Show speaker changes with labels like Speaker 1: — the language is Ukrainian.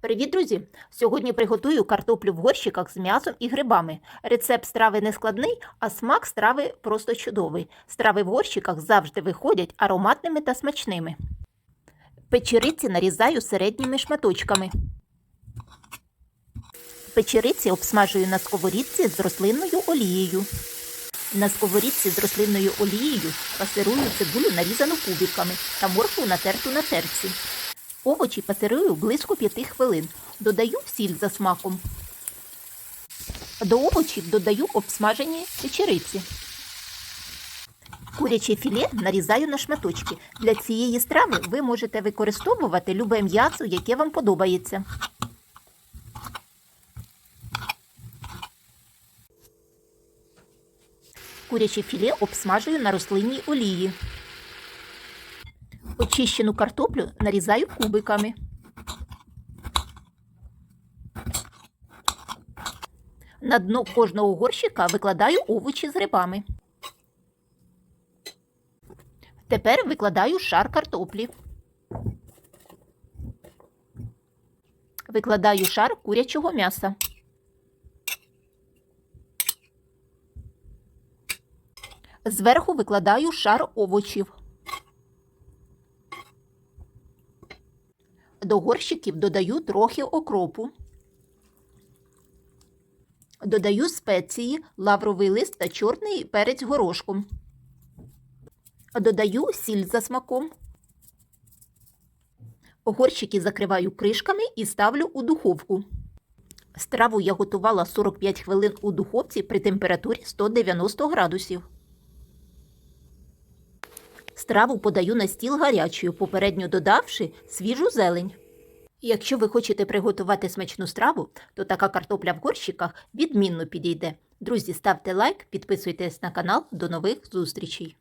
Speaker 1: Привіт, друзі! Сьогодні приготую картоплю в горщиках з м'ясом і грибами. Рецепт страви не складний, а смак страви просто чудовий. Страви в горщиках завжди виходять ароматними та смачними. Печериці нарізаю середніми шматочками. Печериці обсмажую на сковорідці з рослинною олією. На сковорідці з рослинною олією пасирую цибулю нарізану кубиками та моркву натерту на терці. Овочі пасирую близько 5 хвилин. Додаю сіль за смаком. До овочів додаю обсмажені печериці. Куряче філе нарізаю на шматочки. Для цієї страви ви можете використовувати любе м'ясо, яке вам подобається. Куряче філе обсмажую на рослинній олії. Очищену картоплю нарізаю кубиками. На дно кожного горщика викладаю овочі з грибами. Тепер викладаю шар картоплі. Викладаю шар курячого м'яса. Зверху викладаю шар овочів. До горщиків додаю трохи окропу. Додаю спеції, лавровий лист та чорний перець горошком. Додаю сіль за смаком. Горщики закриваю кришками і ставлю у духовку. Страву я готувала 45 хвилин у духовці при температурі 190 градусів. Страву подаю на стіл гарячою, попередньо додавши свіжу зелень. Якщо ви хочете приготувати смачну страву, то така картопля в горщиках відмінно підійде. Друзі, ставте лайк, підписуйтесь на канал. До нових зустрічей!